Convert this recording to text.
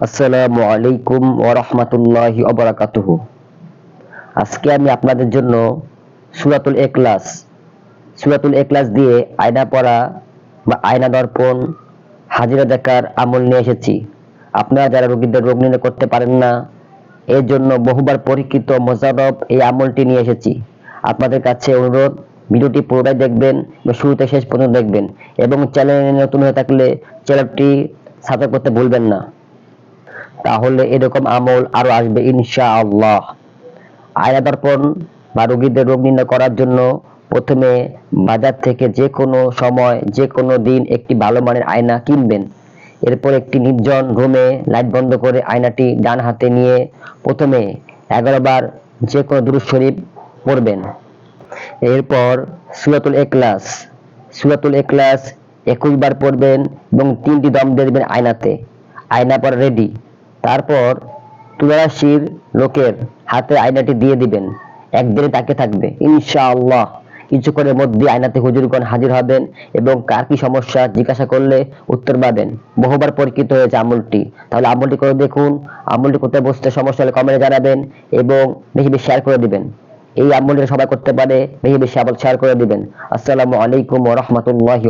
আসসালামু আলাইকুম ওয়া রাহমাতুল্লাহি আজকে আমি আপনাদের জন্য সূরাতুল ইখলাস সূরাতুল ইখলাস দিয়ে আয়না পড়া বা আয়না দর্পণ, হাজিরা দেখার আমল নিয়ে এসেছি। আপনারা যারা রোগীদের রোগ নির্ণয় করতে পারেন না, এর জন্য বহুবার পরীক্ষিত মোজারব এই আমলটি নিয়ে এসেছি। আপনাদের কাছে অনুরোধ, ভিডিওটি পুরোটাই দেখবেন বা শুরুতে শেষ পর্যন্ত দেখবেন এবং চ্যানেলে নতুন হয়ে থাকলে চ্যানেলটি সাবস্ক্রাইব করতে ভুলবেন না। তাহলে এরকম আমল আরও আসবে ইনশাআল্লাহ। আয়না দর্পণ বা রোগীদের রোগ নির্ণয় করার জন্য প্রথমে বাজার থেকে যে কোনো সময়, যে কোনো দিন একটি ভালো মানের আয়না কিনবেন। এরপর একটি নির্জন রুমে লাইট বন্ধ করে আয়নাটি ডান হাতে নিয়ে প্রথমে এগারো বার যে কোনো দুরূদ শরীফ পড়বেন। এরপর সুরাতুল এখলাস সুরাতুল এখলাস একুশ বার পড়বেন এবং তিনটি দম দিয়ে দেবেন আয়নাতে। আয়না পর রেডি তারপর তুলারাশির লোকের হাতে আয়নাটি দিয়ে দিবেন। একদিনে তাকে থাকবে। ইনশাআল্লাহ। কিছুক্ষণের মধ্যে আয়নাতে হুজুরগণ হাজির হবেন এবং কার কি সমস্যা জিজ্ঞাসা করলে উত্তর পাবেন। বহুবার পরীক্ষিত হয়েছে আমলটি। তাহলে আমলটি করে দেখুন। আমলটি করতে বসতে সমস্যা হলে কমেন্টে জানাবেন এবং বেশি বেশি শেয়ার করে দিবেন। এই আমলটি সবাই করতে পারে, বেশি বেশি আবার শেয়ার করে দিবেন। আসসালামু আলাইকুম ওয়া রাহমাতুল্লাহি